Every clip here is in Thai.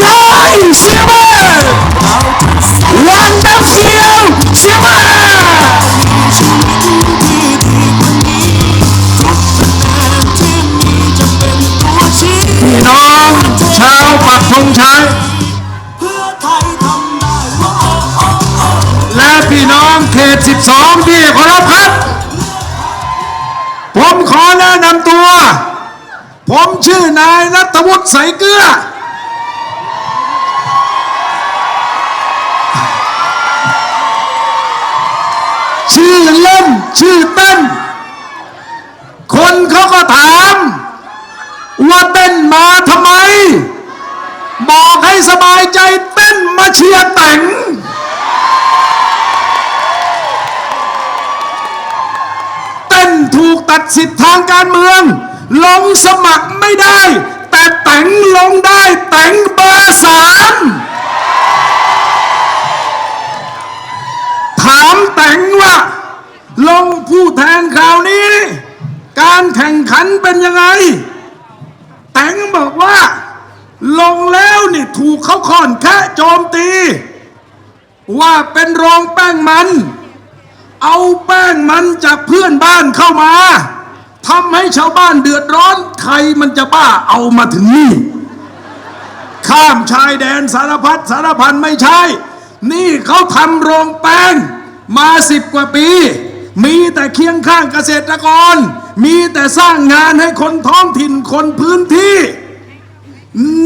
ชายเสียมวันดับเฟียวเสียมาชีวิตที่ดีกว่านี้ทุกคะแนนที่มีจะเป็นตัวชี้พี่น้องชาวปักธงชัยและพี่น้องเขต 12 ที่เคารพครับ ผมขอแนะนำตัว ผมชื่อนายนัทวุฒิใสเกลือ ชื่อเล่นชื่อเต้น คนเขาก็ถาม ว่าเต้นมาทำไม บอกให้สบายใจเต้นมาเชียร์แต่งเต้นถูกตัดสิทธิ์ทางการเมือง ลงสมัครไม่ได้ แต่แต่งลงได้แต่ง ลงผู้แทนคราวนี้ การแข่งขันเป็นยังไง แต่งบอกว่า ลงแล้วนี่ถูกเขาค่อนแค่โจมตี ว่าเป็นโรงแป้งมัน เอาแป้งมันจากเพื่อนบ้านเข้ามาทำให้ชาวบ้านเดือดร้อน ใครมันจะบ้าเอามาถึงนี่ข้ามชายแดนสารพัดสารพันไม่ใช่ นี่เขาทำโรงแป้งมาสิบกว่าปี มีแต่เคียงข้างเกษตรกร มีแต่สร้างงานให้คนท้องถิ่นคนพื้นที่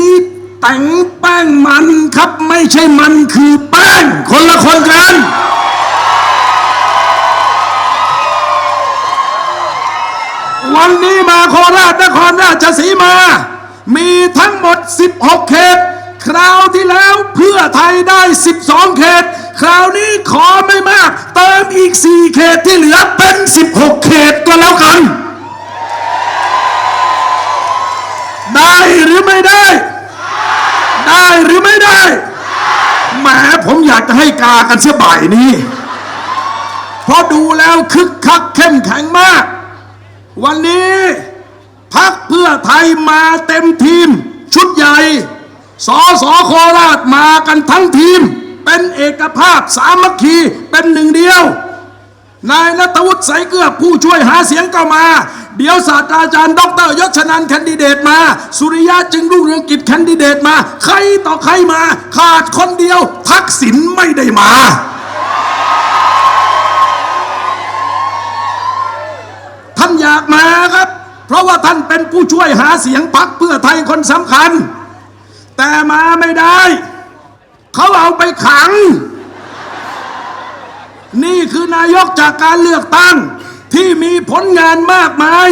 นี่แต่งแป้งมันครับไม่ใช่มันคือแป้งคนละคนกันวันนี้มาโคราชนครราชสีมา มีทั้งหมด 16 เขต คราวที่แล้วเพื่อไทยได้ 12 เขต คราวนี้ขอไม่มาก เติมอีก 4 เขตที่เหลือเป็น 16 เขตก็แล้วกัน ได้หรือไม่ได้ ได้หรือไม่ได้แหมผมอยากจะให้กากันเสียบ่ายนี้ เพราะดูแล้วคึกคักเข้มแข็งมาก วันนี้พักเพื่อไทยมาเต็มทีม ชุดใหญ่สอสอโคราชมากันทั้งทีม เป็นเอกภาพสามัคคีเป็นหนึ่งเดียวนายนัทวุฒิใสเกลือผู้ช่วยหาเสียงก็มา เดี๋ยวศาสตราจารย์ ดรยศชนันท์แคนดิเดตมา สุริยะจึงรุ่งเรืองกิจแคนดิเดตมา ใครต่อใครมา ขาดคนเดียว ทักษิณไม่ได้มา ท่านอยากมาครับ เพราะว่าท่านเป็นผู้ช่วยหาเสียงพักเพื่อไทยคนสำคัญ แต่มาไม่ได้ เขาเอาไปขัง นี่คือนายกจากการเลือกตั้ง ที่มีผลงานมากมาย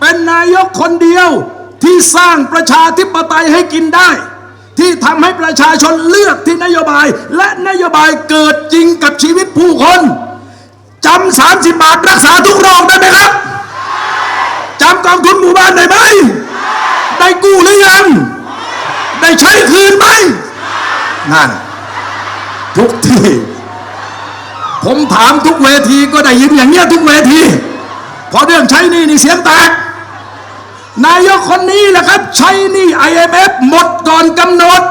เป็นนายกคนเดียวที่สร้างประชาธิปไตยให้กินได้ ที่ทำให้ประชาชนเลือกที่นโยบาย และนโยบายเกิดจริงกับชีวิตผู้คนจำสามสิบบาทรักษาทุกโรคได้ไหมครับจำกองทุนหมู่บ้านได้ไหม ได้กู้หรือยัง ได้ใช้คืนไหม นั่น ทุกที่ ผมถามทุกเวทีก็ได้ยินอย่างเงี้ยทุกเวทีพอเรื่องใช้นี่นี่เสียงแตกนายกคนนี้แหละครับ ใช้นี่ IMF หมดก่อนกำหนด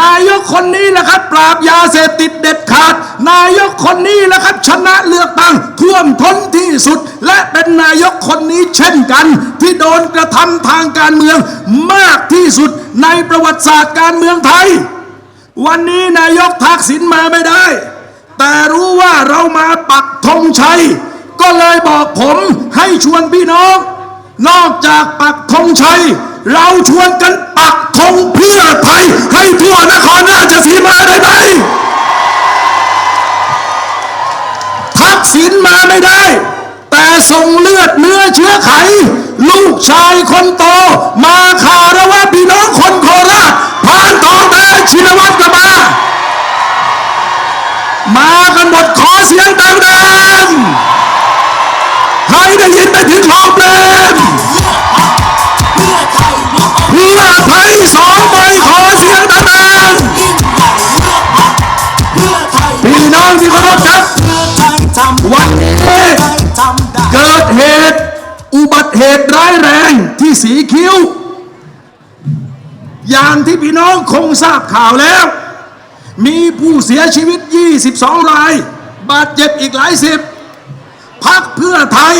นายกคนนี้แหละครับ ปราบยาเสพติดเด็ดขาด นายกคนนี้แหละครับ ชนะเลือกตั้งท่วมท้นที่สุด และเป็นนายกคนนี้เช่นกัน ที่โดนกระทำทางการเมืองมากที่สุดในประวัติศาสตร์การเมืองไทย วันนี้นายกทักษิณมาไม่ได้ แต่รู้ว่าเรามาปักธงชัย ก็เลยบอกผมให้ชวนพี่น้อง นอกจากปักธงชัย เราชวนกันปักธงเพื่อไทย ให้ทั่วนครราชสีมาได้ไหมทักษิณมาไม่ได้ แต่ส่งเลือดเนื้อเชื้อไข ลูกชายคนโต มาคารวะพี่น้องคนโคราช มากันหมดขอเสียงดังๆให้ได้ยินไปถึงขอบเลนเพื่อไทยเพื่อไทยสองใบขอเสียงดังยิ่งใหญ่เพื่อไทยๆพี่น้องที่เคารพครับเพื่อไทยทำวันนี้เกิดเหตุ อุบัติเหตุร้ายแรงที่สีคิ้ว อย่างที่พี่น้องคงทราบข่าวแล้ว มีผู้เสียชีวิต 22 ราย บาดเจ็บอีกหลายสิบพักเพื่อไทย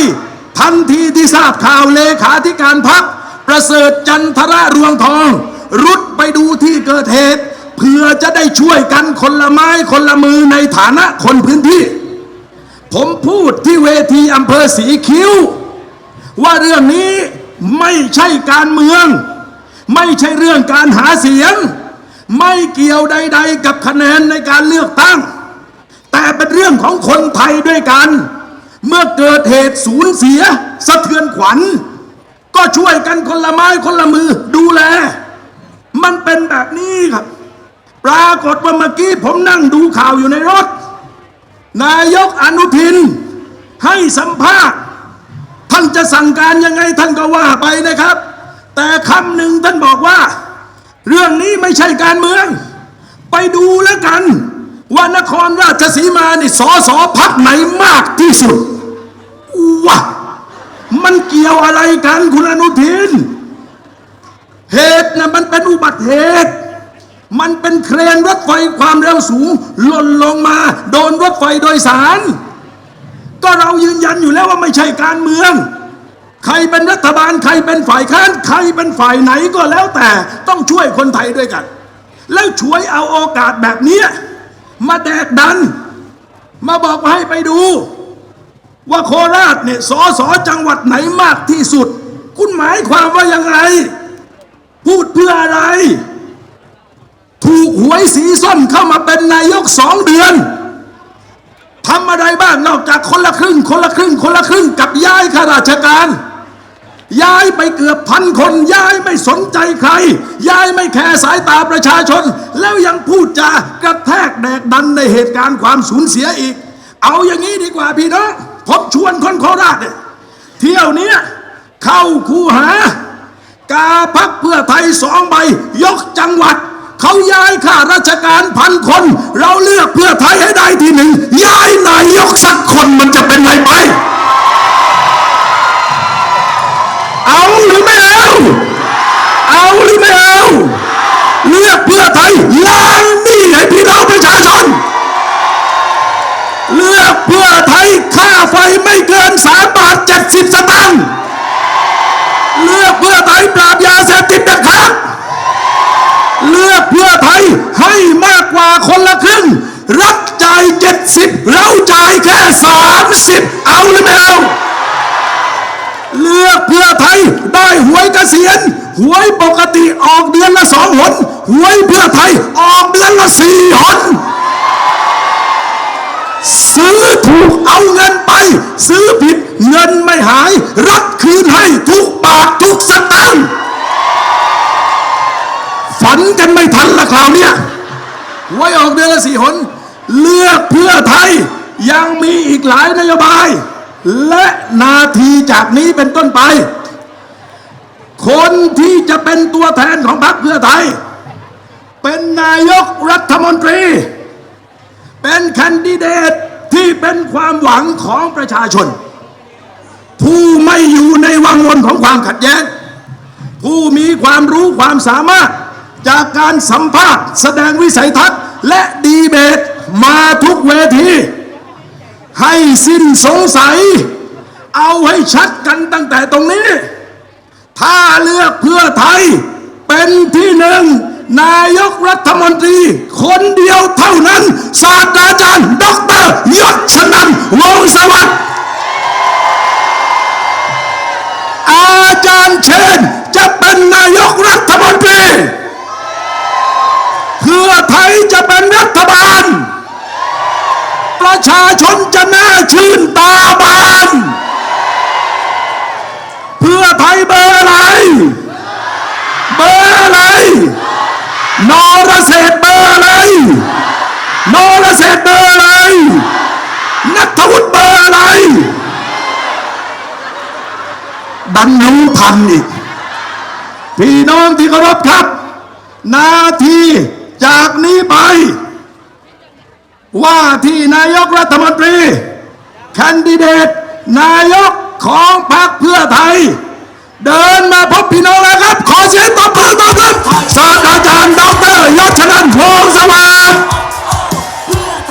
ทันทีที่ทราบข่าวเลขาธิการพัก ประเสริฐจันทระรวงทอง รุดไปดูที่เกิดเหตุ เพื่อจะได้ช่วยกันคนละไม้คนละมือในฐานะคนพื้นที่ ผมพูดที่เวทีอำเภอสีคิ้ว ว่าเรื่องนี้ไม่ใช่การเมือง ไม่ใช่เรื่องการหาเสียง ไม่เกี่ยวใด ๆ กับคะแนนในการเลือกตั้ง แต่เป็นเรื่องของคนไทยด้วยกัน เมื่อเกิดเหตุสูญเสีย สะเทือนขวัญ ก็ช่วยกันคนละไม้คนละมือดูแล มันเป็นแบบนี้ครับ ปรากฏว่าเมื่อกี้ผมนั่งดูข่าวอยู่ในรถ นายกอนุทิน ให้สัมภาษณ์ท่านจะสั่งการยังไงท่านก็ว่าไปนะครับ แต่คำหนึ่งท่านบอกว่า เรื่องนี้ไม่ใช่การเมือง ไปดูแล้วกัน ว่านครราชสีมานี่สอสอพักไหนมากที่สุดว้ามันเกี่ยวอะไรกันคุณอนุทิน เหตุนะมันเป็นอุบัติเหตุ มันเป็นเครนรถไฟความเร็วสูงหล่นลงมา โดนรถไฟโดยสาร ก็เรายืนยันอยู่แล้วว่าไม่ใช่การเมือง ใครเป็นรัฐบาลใครเป็นฝ่ายค้านใครเป็นฝ่ายไหนก็แล้วแต่ต้องช่วยคนไทยด้วยกัน แล้วช่วยเอาโอกาสแบบนี้มาแดกดัน มาบอกให้ไปดู ว่าโคราชเนี่ยสอสอจังหวัดไหนมากที่สุด คุณหมายความว่ายังไง พูดเพื่ออะไร ถูกหวยสีส้มเข้ามาเป็นนายกสองเดือนทำอะไรบ้างนอกจากคนละครึ่ง คนละครึ่ง คนละครึ่งกับย้ายข้าราชการ ย้ายไปเกือบพันคน ย้ายไม่สนใจใคร ย้ายไม่แคร์สายตาประชาชน แล้วยังพูดจากระแทกแดกดันในเหตุการณ์ความสูญเสียอีก เอาอย่างนี้ดีกว่าพี่น้องผมชวนคนโคราชเนี่ยเที่ยวนี้เข้าคูหากาพักเพื่อไทยสองใบ ยกจังหวัด เขาย้ายข้าราชการพันคน เราเลือกเพื่อไทยให้ได้ที่หนึ่งย้ายนายกสักคนมันจะเป็นไรไป เอาหรือไม่เอา เอาหรือไม่เอาเลือกเพื่อไทยล้างหนี้ให้พี่น้องประชาชน เลือกเพื่อไทยค่าไฟไม่เกินสามบาทเจ็ดสิบสตางค์เลือกเพื่อไทยปราบยาเสพติดเด็ดขาดเลือกเพื่อไทยให้มากกว่าคนละครึ่งรัฐจ่ายเจ็ดสิบเราจ่ายแค่สามสิบเอาหรือไม่เอา เลือกเพื่อไทย ได้หวยเกษียณหวยปกติออกเดือนละสองหนหวยเพื่อไทยออกเดือนละสี่หนซื้อถูกเอาเงินไป ซื้อผิดเงินไม่หาย รัฐคืนให้ทุกบาททุกสตางค์ฝันกันไม่ทันละคราวเนี้ยไว้ออกเดือนละสี่หนเลือกเพื่อไทยยังมีอีกหลายนโยบาย และนาทีจากนี้เป็นต้นไป คนที่จะเป็นตัวแทนของพรรคเพื่อไทย เป็นนายกรัฐมนตรี เป็นแคนดิเดตที่เป็นความหวังของประชาชน ผู้ไม่อยู่ในวังวนของความขัดแย้ง ผู้มีความรู้ความสามารถจากการสัมภาษณ์ แสดงวิสัยทัศน์และดีเบตมาทุกเวที ให้สิ้นสงสัย เอาให้ชัดกันตั้งแต่ตรงนี้ ถ้าเลือกเพื่อไทย เป็นที่หนึ่ง นายกรัฐมนตรี คนเดียวเท่านั้น ศาสตราจารย์ดอกเตอรยศชนันวงสวัสดิ์อาจารย์เชนจะเป็นนายกรัฐมนตรีเพื่อไทยจะเป็นรัฐบาล ประชาชนจะน่าชื่นตาบาน เพื่อไทยเบอร์อะไร เบอร์อะไร นอรเศรษฐ์เบอร์อะไร นอรเศรษฐ์เบอร์อะไร นัทวุฒิเบอร์อะไร ดันรู้ทันอีก พี่น้องที่เคารพครับ นาทีจากนี้ไป ว่าที่นายกรัฐมนตรีคันดิเดตนายกของพรรคเพื่อไทย เดินมาพบพี่น้องแล้วครับ ขอเสียงตบมือตบมือศาสตราจารย์ดรยศชนันพงสวัสดิ์